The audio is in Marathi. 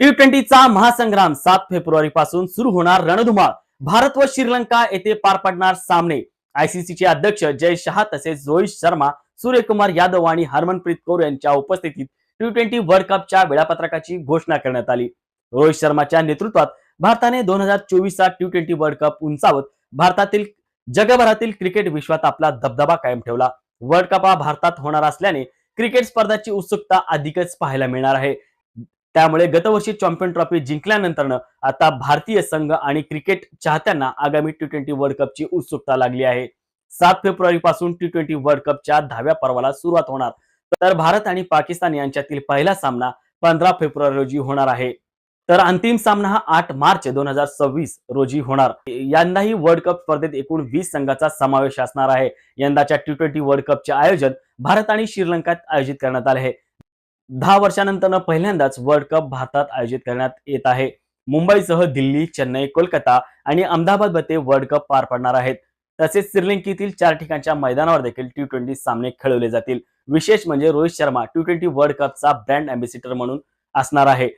टी ट्वेंटीचा महासंग्राम सात फेब्रुवारी पासून सुरू होणार रणधुमाळ. भारत व श्रीलंका येथे पार पडणार सामने. आयसीसीचे अध्यक्ष जय शहा तसेच रोहित शर्मा सूर्यकुमार यादव आणि हरमनप्रीत कौर यांच्या उपस्थितीत टी ट्वेंटी वर्ल्ड कपच्या वेळापत्रकाची घोषणा करण्यात आली. रोहित शर्माच्या नेतृत्वात भारताने दोन हजार चोवीसचा टी ट्वेंटी वर्ल्ड कप उंचावत भारतातील जगभरातील क्रिकेट विश्वात आपला दबदबा कायम ठेवला. वर्ल्ड कप हा भारतात होणार असल्याने क्रिकेट स्पर्धाची उत्सुकता अधिकच पाहायला मिळणार आहे. त्यामुळे गतवर्षी चॅम्पियन ट्रॉफी जिंकल्यानंतर आता भारतीय संघ आणि क्रिकेट चाहत्यांना आगामी टी ट्वेंटी वर्ल्ड कपची उत्सुकता लागली आहे. सात फेब्रुवारी पासून टी ट्वेंटी वर्ल्ड कपच्या दहाव्या पर्वाला सुरुवात होणार. तर भारत आणि पाकिस्तान यांच्यातील पहिला सामना पंधरा फेब्रुवारी रोजी होणार आहे. तर अंतिम सामना हा आठ मार्च दोन हजार सव्वीस रोजी होणार. यंदाही वर्ल्ड कप स्पर्धेत एकूण वीस संघाचा समावेश असणार आहे. यंदाच्या टी ट्वेंटी वर्ल्ड कपचे आयोजन भारत आणि श्रीलंकात आयोजित करण्यात आले आहे. दहा वर्षानंतर पहिल्यांदाच वर्ल्ड कप भारतात आयोजित करण्यात येत आहे. मुंबईसह दिल्ली चेन्नई कोलकाता आणि अहमदाबादमध्ये वर्ल्ड कप पार पडणार आहेत. तसेच श्रीलंकेतील चार ठिकाणच्या मैदानावर देखील टी ट्वेंटी सामने खेळवले जातील. विशेष म्हणजे Rohit Sharma T twenty world कपचा brand ambassador म्हणून असणार आहे.